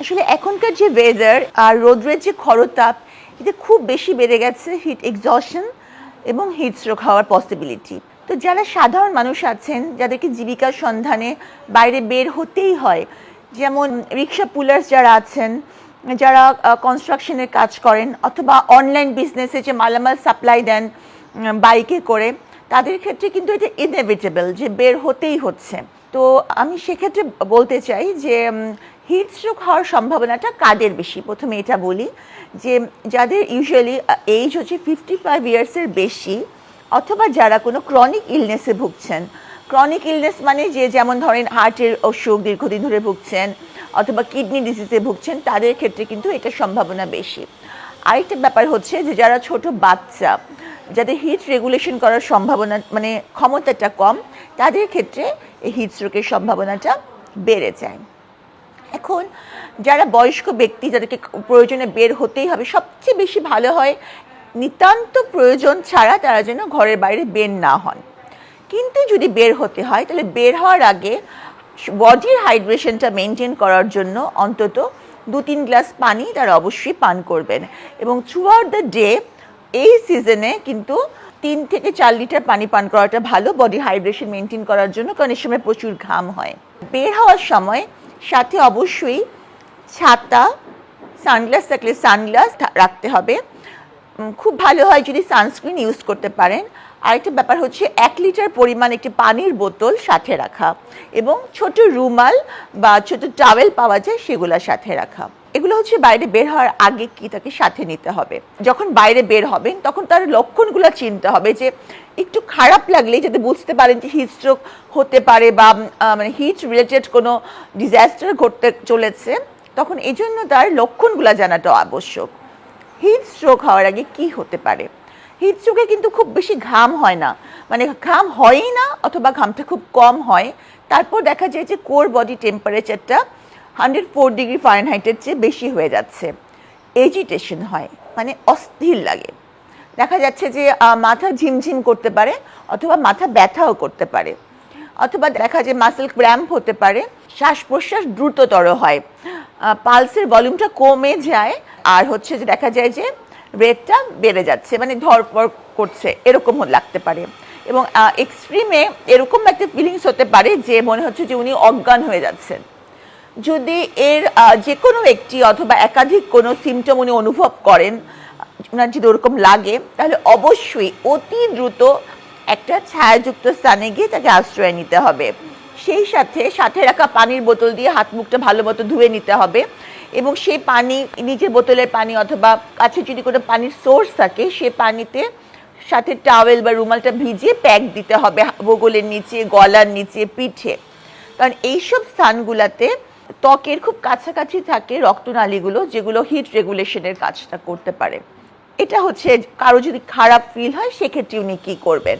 আসলে এখনকার যে ওয়েদার আর রোদ্রের যে খরতাপ, এটা খুব বেশি বেড়ে গেছে হিট এক্সশন এবং হিট স্ট্রোক হওয়ার পসিবিলিটি তো যারা সাধারণ মানুষ আছেন, যাদেরকে জীবিকার সন্ধানে বাইরে বের হতেই হয়, যেমন রিক্সা পুলার্স যারা আছেন, যারা কনস্ট্রাকশনের কাজ করেন অথবা অনলাইন বিজনেসে যে মালামাল সাপ্লাই দেন বাইকে করে, তাদের ক্ষেত্রে কিন্তু এটা ইনএভিটেবল যে বের হতেই হচ্ছে। তো আমি সেক্ষেত্রে বলতে চাই যে স্ট্রোক হওয়ার সম্ভাবনাটা কাদের বেশি? প্রথমে এটা বলি যে যাদের ইউজুয়ালি এইজ হচ্ছে ফিফটি ফাইভ ইয়ার্সের বেশি অথবা যারা কোনো ক্রনিক ইলনেসে ভুগছেন। ক্রনিক ইলনেস মানে যে যেমন ধরেন হার্টের অসুখ দীর্ঘদিন ধরে ভুগছেন অথবা কিডনি ডিজিজে ভুগছেন, তাদের ক্ষেত্রে কিন্তু এটা সম্ভাবনা বেশি। আরেকটা ব্যাপার হচ্ছে যে যারা ছোট বাচ্চা, যাদের হিট রেগুলেশন করার সম্ভাবনা মানে ক্ষমতাটা কম, তাদের ক্ষেত্রে এই হিট স্ট্রোকের সম্ভাবনাটা বেড়ে যায়। এখন যারা বয়স্ক ব্যক্তি যাদেরকে প্রয়োজনে বের হতেই হবে, সবচেয়ে বেশি ভালো হয় নিতান্ত প্রয়োজন ছাড়া তারা যেন ঘরের বাইরে বের না হন। কিন্তু যদি বের হতে হয়, তাহলে বের হওয়ার আগে বডির হাইড্রেশনটা মেনটেন করার জন্য অন্তত দু তিন গ্লাস পানি তারা অবশ্যই পান করবেন। এবং থ্রু আউট দ্য ডে এই সিজনে কিন্তু তিন থেকে চার লিটার পানি পান করাটা ভালো বডি হাইড্রেশন মেনটেন করার জন্য, কারণ এই সময় প্রচুর ঘাম হয়। বের হওয়ার সময় সাথে অবশ্যই ছাতা, সানগ্লাস থাকলে সানগ্লাস রাখতে হবে। খুব ভালো হয় যদি সানস্ক্রিন ইউজ করতে পারেন। আরেকটা ব্যাপার হচ্ছে এক লিটার পরিমাণ একটি পানির বোতল সাথে রাখা এবং ছোট রুমাল বা ছোট টাওয়েল পাওয়া যায় সেগুলো সাথে রাখা। এগুলো হচ্ছে বাইরে বের হওয়ার আগে কি তাকে সাথে নিতে হবে। যখন বাইরে বের হবেন, তখন তার লক্ষণগুলো চিনতে হবে যে একটু খারাপ লাগলে যাতে বুঝতে পারেন যে হিট স্ট্রোক হতে পারে বা মানে হিট রিলেটেড কোনো ডিজাস্টার ঘটতে চলেছে, তখন এই জন্য তার লক্ষণগুলো জানাটা আবশ্যক। হিট স্ট্রোক হওয়ার আগে কি হতে পারে? স্ট্রোকে কিন্তু খুব বেশি ঘাম হয় না। মানে ঘাম হয়ই না অথবা ঘামটা খুব কম হয়। তারপর দেখা যায় যে কোর বডি টেম্পারেচারটা হান্ড্রেড ফোর ডিগ্রি ফারেনহাইটের চেয়ে বেশি হয়ে যাচ্ছে। এজিটেশন হয় মানে অস্থির লাগে। দেখা যাচ্ছে যে মাথা ঝিমঝিম করতে পারে অথবা মাথা ব্যথাও করতে পারে। অথবা দেখা যায় মাসেল ক্র্যাম্প হতে পারে শ্বাস প্রশ্বাস দ্রুততর হয়। পালসের ভলিউমটা কমে যায়। আর হচ্ছে যে দেখা যায় যে রেটটা বেড়ে যাচ্ছে মানে ধরপর করছে, এরকম লাগতে পারে। এবং এক্সট্রিমে এরকম একটা ফিলিংস হতে পারে যে মনে হচ্ছে যে উনি অজ্ঞান হয়ে যাচ্ছেন। যদি এর যে কোনো একটি অথবা একাধিক কোনো সিমটম উনি অনুভব করেন ওনার যদি ওরকম লাগে, তাহলে অবশ্যই অতি দ্রুত একটা ছায়াযুক্ত স্থানে গিয়ে তাকে আশ্রয় নিতে হবে। সেই সাথে সাথে রাখা পানির বোতল দিয়ে হাত মুখটা ভালো মতো ধুয়ে নিতে হবে। এবং সেই পানি, নিজের বোতলের পানি অথবা কাছে যদি কোনো পানির সোর্স থাকে, সে পানিতে সাথে টাওয়েল বা রুমালটা ভিজিয়ে প্যাক দিতে হবে বগলের নিচে, গলার নিচে, পিঠে। কারণ এইসব স্থানগুলোতে ত্বকের খুব কাছাকাছি থাকে রক্তনালীগুলো, যেগুলো হিট রেগুলেশনের কাজটা করতে পারে। এটা হচ্ছে, কারও যদি খারাপ ফিল হয়, সেক্ষেত্রে উনি কী করবেন?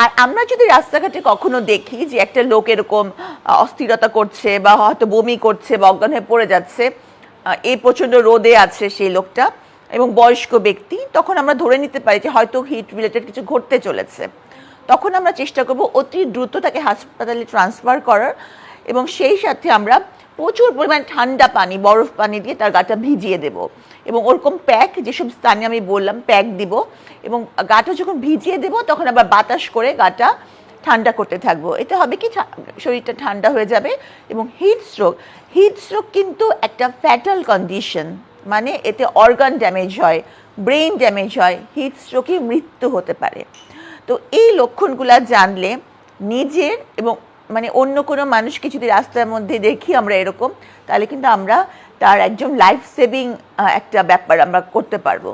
আর আমরা যদি রাস্তাঘাটে কখনো দেখি যে একটা লোক এরকম অস্থিরতা করছে বা হয়তো বমি করছে বা অজ্ঞান হয়ে পড়ে যাচ্ছে এই প্রচণ্ড রোদে আছে সেই লোকটা এবং বয়স্ক ব্যক্তি, তখন আমরা ধরে নিতে পারি যে হয়তো হিট রিলেটেড কিছু ঘটতে চলেছে। তখন আমরা চেষ্টা করব অতি দ্রুত তাকে হাসপাতালে ট্রান্সফার করার এবং সেই সাথে আমরা প্রচুর পরিমাণ ঠান্ডা পানি, বরফ পানি দিয়ে তার গাটা ভিজিয়ে দেব। এবং ওরকম প্যাক, যেসব স্থানে আমি বললাম, প্যাক দিব। এবং গাটা যখন ভিজিয়ে দেব, তখন আবার বাতাস করে গাটা ঠান্ডা করতে থাকব। এতে হবে কি শরীরটা ঠান্ডা হয়ে যাবে এবং হিট স্ট্রোক হিট স্ট্রোক কিন্তু একটা ফ্যাটাল কন্ডিশন মানে এতে অর্গান ড্যামেজ হয় ব্রেন ড্যামেজ হয় হিট স্ট্রোকে মৃত্যু হতে পারে। তো এই লক্ষণগুলো জানলে নিজের এবং মানে অন্য কোনো মানুষকে যদি রাস্তার মধ্যে দেখি আমরা এরকম, তাহলে কিন্তু আমরা তার একজন লাইফ সেভিং একটা ব্যাপার আমরা করতে পারব।